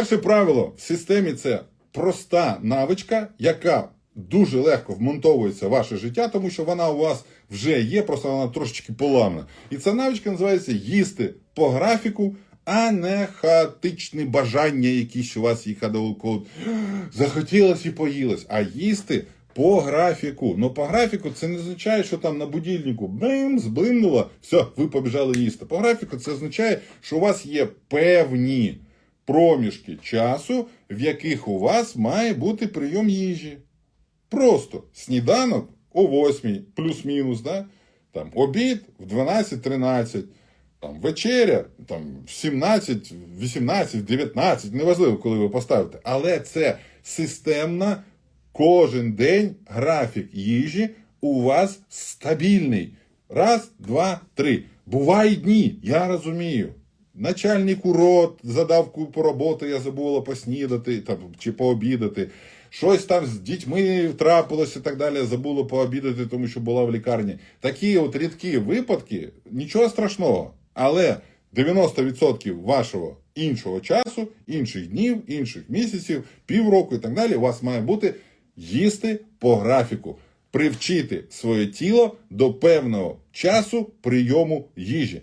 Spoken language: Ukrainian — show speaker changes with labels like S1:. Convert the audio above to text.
S1: Перше правило в системі це проста навичка, яка дуже легко вмонтовується в ваше життя, тому що вона у вас вже є, просто вона трошечки поламана. І ця навичка називається їсти по графіку, а не хаотичні бажання, якісь у вас їх захотілось і поїлось, а їсти. По графіку. Ну, по графіку це не означає, що там на будильнику бим, зблимнуло, все, ви побіжали їсти. По графіку це означає, що у вас є певні проміжки часу, в яких у вас має бути прийом їжі. Просто сніданок о 8, плюс-мінус, да? там, обід в 12-13, там, вечеря там, в 17, 18, 19, неважливо, коли ви поставите. Але це системна, кожен день графік їжі у вас стабільний. Раз, два, три. Бувають дні, я розумію. Начальник урод задав купу роботи, я забула поснідати там, чи пообідати. Щось там з дітьми трапилося і так далі, забула пообідати, тому що була в лікарні. Такі от рідкі випадки, нічого страшного. Але 90% вашого іншого часу, інших днів, інших місяців, півроку і так далі, у вас має бути їсти по графіку, привчити своє тіло до певного часу прийому їжі.